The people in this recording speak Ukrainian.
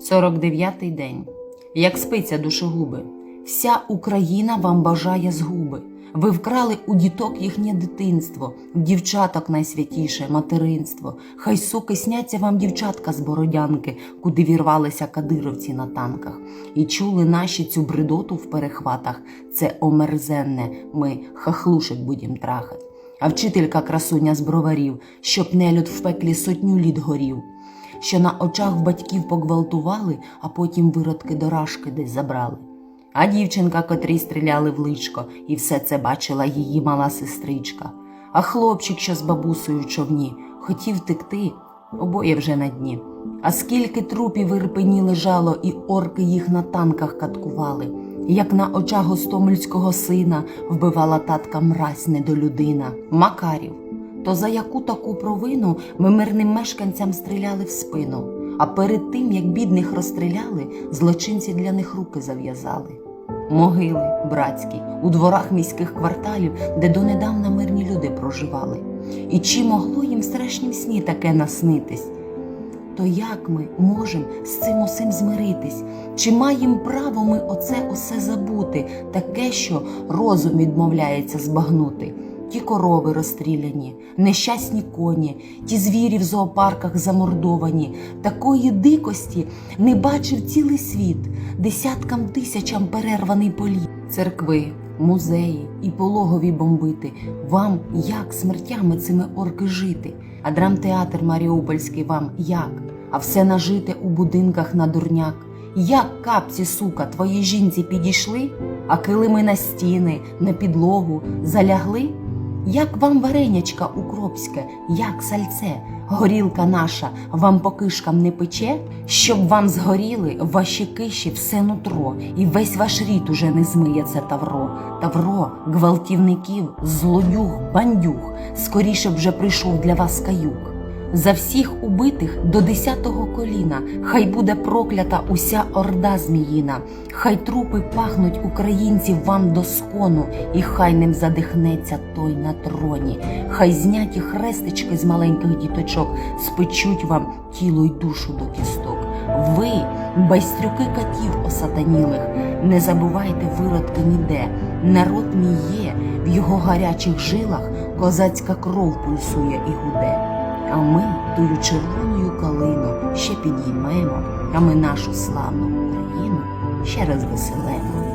49-й день. Як спиться душогуби, вся Україна вам бажає згуби. Ви вкрали у діток їхнє дитинство, в дівчаток найсвятіше материнство. Хай суки сняться вам дівчатка з бородянки, куди вірвалися кадировці на танках. І чули наші цю бредоту в перехватах. Це омерзенне, ми хахлушек будім трахать. А вчителька красуня з броварів, щоб нелюд в пеклі сотню літ горів що на очах батьків погвалтували, а потім виродки до рашки десь забрали. А дівчинка, котрій стріляли в личко, і все це бачила її мала сестричка. А хлопчик, що з бабусею човні, хотів втекти, обоє вже на дні. А скільки трупів в Ірпені лежало, і орки їх на танках каткували, як на очах гостомельського сина вбивала татка мразь недолюдина, Макарів. То за яку таку провину ми мирним мешканцям стріляли в спину, а перед тим, як бідних розстріляли, злочинці для них руки зав'язали. Могили братські у дворах міських кварталів, де донедавна мирні люди проживали. І чи могло їм в страшнім сні таке наснитись? То як ми можемо з цим усім змиритись? Чи маємо право ми оце усе забути, таке, що розум відмовляється збагнути? Ті корови розстріляні, нещасні коні, ті звірі в зоопарках замордовані. Такої дикості не бачив цілий світ, десяткам тисячам перерваний політ. Церкви, музеї і пологові бомбити. Вам як смертями цими орки жити? А драмтеатр Маріупольський вам як? А все нажите у будинках на дурняк. Як капці, сука, твої жінці підійшли, а килими на стіни, на підлогу залягли? Як вам варенячка укропське, як сальце, горілка наша вам по кишкам не пече, щоб вам згоріли ваші киші все нутро, і весь ваш рід уже не змиє це тавро. Тавро, гвалтівників, злодюг, бандюг, скоріше б вже прийшов для вас каюк. За всіх убитих до десятого коліна, хай буде проклята уся орда зміїна, хай трупи пахнуть українців вам до скону, і хай ним задихнеться той на троні, хай зняті хрестички з маленьких діточок спечуть вам тіло й душу до кісток. Ви, байстрюки катів осатанілих, не забувайте виродки ніде. Народ мій є, в його гарячих жилах козацька кров пульсує і гуде. А ми тую червоною калину ще підіймемо, а ми нашу славну Україну ще раз веселемо.